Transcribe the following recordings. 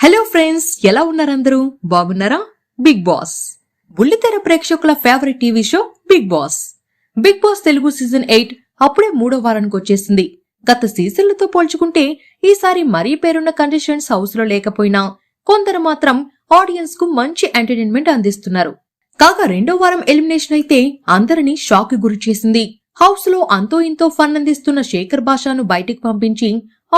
Hello friends ఎలా ఉన్నారందరూ బాగున్నారా? Big Boss బుల్లితెర ప్రేక్షకుల favourite TV show Bigg Boss Bigg Boss Telugu season eight అప్పుడే మూడో వారానికి వచ్చేసింది. గత సీజన్లతో పోల్చుకుంటే ఈసారి మరీ పేరున్న కండిషన్స్ హౌస్లో లేకపోయినా కొందరు మాత్రం ఆడియన్స్కు మంచి ఎంటర్టైన్మెంట్ అందిస్తున్నారు. కాగా రెండో వారం ఎలిమినేషన్ అయితే అందరినీ షాక్ గురి చేసింది. హౌస్లో అంతో ఇంతో ఫన్ అందిస్తున్న శేఖర్ భాషను బయటికి పంపించి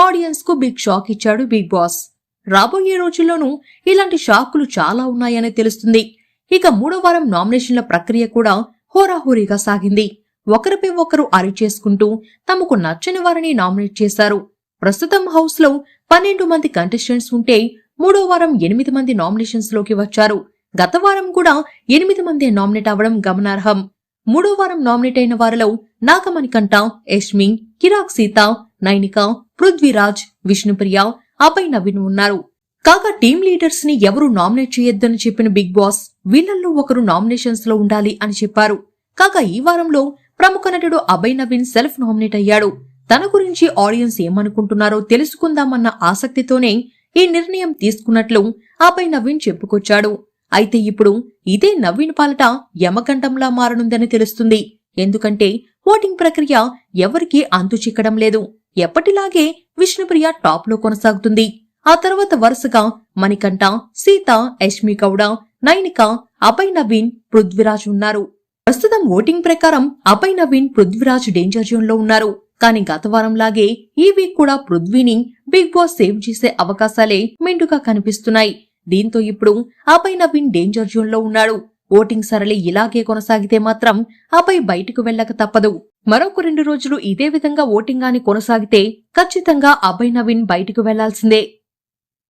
ఆడియన్స్కు బిగ్ షాక్ ఇచ్చాడు బిగ్ బాస్ రాబోయే రోజుల్లోనూ ఇలాంటి షాకులు చాలా ఉన్నాయని తెలుస్తుంది. ఇక మూడో వారం నామినేషన్ల ప్రక్రియ కూడా హోరాహోరీగా సాగింది. ఒకరిపై ఒకరు అరిచేసుకుంటూ తమకు నచ్చని వారిని నామినేట్ చేశారు. ప్రస్తుతం హౌస్లో పన్నెండు మంది కంటెస్టెంట్స్ ఉంటే మూడో వారం ఎనిమిది మంది నామినేషన్స్లోకి వచ్చారు. గత వారం కూడా ఎనిమిది మంది నామినేట్ అవ్వడం గమనార్హం. మూడో వారం నామినేట్ అయిన వారిలో నాగమణికంఠ యష్మి కిరాక్ సీత నైనిక పృథ్వీరాజ్ విష్ణుప్రియ అభయ్ నవీన్ ఉన్నారు. కాగా టీమ్ లీడర్స్ని ఎవరు నామినేట్ చేయొద్దని చెప్పిన బిగ్ బాస్ వీళ్ళల్లో ఒకరు నామినేషన్స్లో ఉండాలి అని చెప్పారు. కాగా ఈ వారంలో ప్రముఖ నటుడు అభయ్ నవీన్ సెల్ఫ్ నామినేట్ అయ్యాడు. తన గురించి ఆడియన్స్ ఏమనుకుంటున్నారో తెలుసుకుందామన్న ఆసక్తితోనే ఈ నిర్ణయం తీసుకున్నట్లు అభయ్ నవీన్ చెప్పుకొచ్చాడు. అయితే ఇప్పుడు ఇదే నవీన్ పాలట యమకంఠంలా మారనుందని తెలుస్తుంది. ఎందుకంటే ఓటింగ్ ప్రక్రియ ఎవరికీ అంతు చిక్కడం లేదు. ఎప్పటిలాగే విష్ణుప్రియ టాప్లో కొనసాగుతుంది. ఆ తర్వాత వరుసగా మణికంఠ సీత యష్మి గౌడ నైనిక అభయ్ నవీన్ పృథ్వీరాజ్ ఉన్నారు. ప్రస్తుతం ఓటింగ్ ప్రకారం అభయ్ నవీన్ పృథ్వీరాజ్ డేంజర్ జోన్లో ఉన్నారు. కానీ గత వారం లాగే ఈ వీక్ కూడా పృథ్వీని బిగ్ బాస్ సేవ్ చేసే అవకాశాలే మెండుగా కనిపిస్తున్నాయి. దీంతో ఇప్పుడు అభయ్ నవీన్ డేంజర్ జోన్లో ఉన్నాడు. ఓటింగ్ సరళి ఇలాగే కొనసాగితే మాత్రం అభయ్ బయటకు వెళ్ళక తప్పదు. మరొక రెండు రోజులు ఇదే విధంగా ఓటింగాని కొనసాగితే ఖచ్చితంగా అభయ్ నవీన్ బయటకు వెళ్ళాల్సిందే.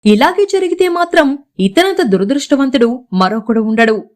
ఇలాగే జరిగితే మాత్రం ఇతనంత దురదృష్టవంతుడు మరొకడు ఉండడు.